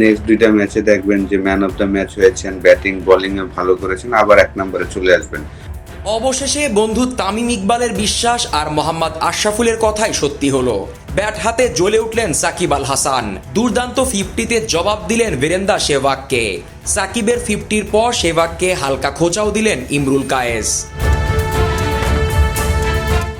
Next দুইটা ম্যাচে দেখবেন যে ম্যান অফ দ্য ম্যাচ হয়েছেন ব্যাটিং বোলিং এ ভালো করেছেন, আবার এক নম্বরে চলে আসবেন। অবশেষে বন্ধু তামিম ইকবালের বিশ্বাস আর মোহাম্মদ আশরাফুলের কথাই সত্যি হলো। ব্যাট হাতে জ্বলে উঠলেন সাকিব আল হাসান। দুর্দান্ত ফিফটিতে জবাব দিলেন বীরেন্দা সেভাগকে সাকিবের ফিফটির পর সেভাগকে হালকা খোঁচাও দিলেন ইমরুল কায়েস।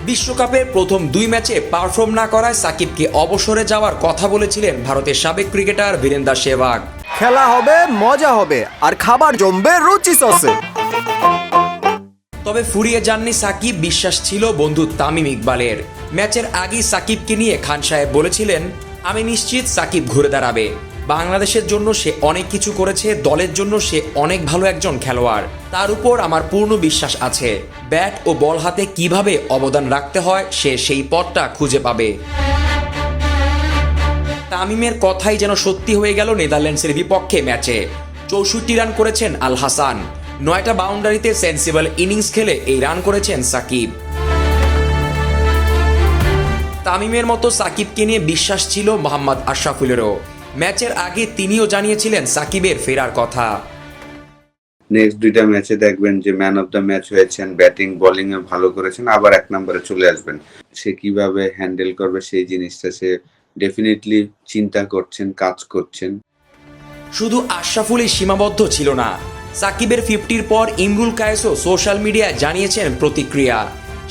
বিশ্বকাপের প্রথম দুই ম্যাচে পারফর্ম না করায় সাকিবকে অবসরে যাওয়ার কথা বলেছিলেন ভারতের সাবেক ক্রিকেটার বীরেন্দা সেভাগ খেলা হবে মজা হবে আর খাবার জমবে রুচি সসে। তবে ফুরিয়ে যাননি সাকিব বিশ্বাস ছিল বন্ধু তামিম ইকবালের। ম্যাচের আগেই সাকিবকে নিয়ে খান সাহেব বলেছিলেন আমি নিশ্চিত সাকিব ঘুরে দাঁড়াবে। বাংলাদেশের জন্য সে অনেক কিছু করেছে, দলের জন্য সে অনেক ভালো একজন খেলোয়াড়। তার উপর আমার পূর্ণ বিশ্বাস আছে। ব্যাট ও বল হাতে কীভাবে অবদান রাখতে হয়, সে সেই পথটা খুঁজে পাবে। তামিমের কথাই যেন সত্যি হয়ে গেল নেদারল্যান্ডসের বিপক্ষে ম্যাচে। চৌষট্টি রান করেছেন আল হাসান। নয়টা বাউন্ডারিতে সেন্সিবল ইনিংস খেলে এই রান করেছেন সাকিব। তামিমের মতো সাকিবকে নিয়ে বিশ্বাস ছিল মোহাম্মদ আশরাফুলেরও। ম্যাচের আগে তিনিও জানিয়েছিলেন সাকিবের ফেরার কথা। নেক্সট দুইটা ম্যাচে দেখবেন যে ম্যান অফ দ্য ম্যাচ হয়েছেন ব্যাটিং বোলিং এ ভালো করেছেন আবার এক নম্বরে চলে আসবেন। সে কীভাবে হ্যান্ডেল করবে সেই জিনিসটা সে ডেফিনেটলি চিন্তা করছেন কাজ করছেন। শুধু আশরাফুলই সীমাবদ্ধ ছিল না সাকিবের ফিফটির পর ইমরুল কায়েসও সোশ্যাল মিডিয়ায় জানিয়েছেন প্রতিক্রিয়া।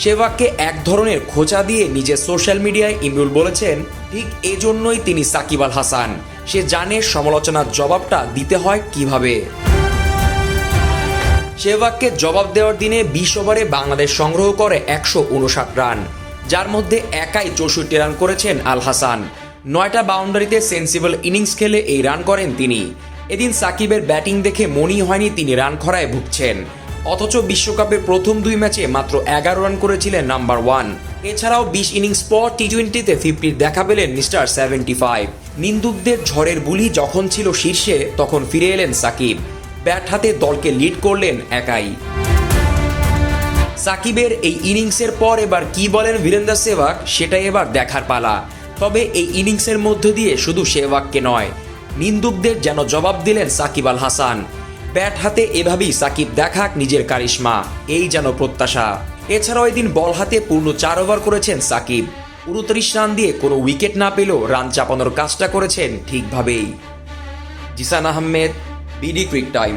সেবাগকে এক ধরনের খোঁচা দিয়ে নিজের সোশ্যাল মিডিয়ায় ইমরুল বলেছেন, ঠিক এজন্যই তিনি সাকিব আল হাসান। সে জানে সমালোচনার জবাবটা দিতে হয় কীভাবে। সেবাগকে জবাব দেওয়ার দিনে বিশ ওভারে বাংলাদেশ সংগ্রহ করে একশো উনষাট রান, যার মধ্যে একাই চৌষট্টি রান করেছেন আল হাসান। নয়টা বাউন্ডারিতে সেন্সিবল ইনিংস খেলে এই রান করেন তিনি। এদিন সাকিবের ব্যাটিং দেখে মনেই হয়নি তিনি রান খরায় ভুগছেন। অথচ বিশ্বকাপের প্রথম দুই ম্যাচে মাত্র এগারো রান করেছিলেন নাম্বার ওয়ান। এছাড়াও বিশ ইনিংস পর টি টোয়েন্টিতে ফিফটির দেখা পেলেন মিস্টার সেভেন্টি ফাইভ। নিন্দুকদের ঝড়ের বুলি যখন ছিল শীর্ষে, তখন ফিরে এলেন সাকিব। ব্যাট হাতে দলকে লিড করলেন একাই। সাকিবের এই ইনিংসের পর এবার কি বলেন বীরেন্দ্র সেবাগ সেটাই এবার দেখার পালা। তবে এই ইনিংসের মধ্য দিয়ে শুধু সেবাগকে নয়, নিন্দুকদের যেন জবাব দিলেন সাকিব আল হাসান। ব্যাট হাতে এভাবেই সাকিব দেখাক নিজের কারিশমা, এই যেন প্রত্যাশা। এছাড়াও এদিন বল হাতে পূর্ণ চার ওভার করেছেন সাকিব। উনত্রিশ রান দিয়ে কোনো উইকেট না পেলেও রান চাপানোর কাজটা করেছেন ঠিকভাবেই। Jisan Ahmed, BD cric time.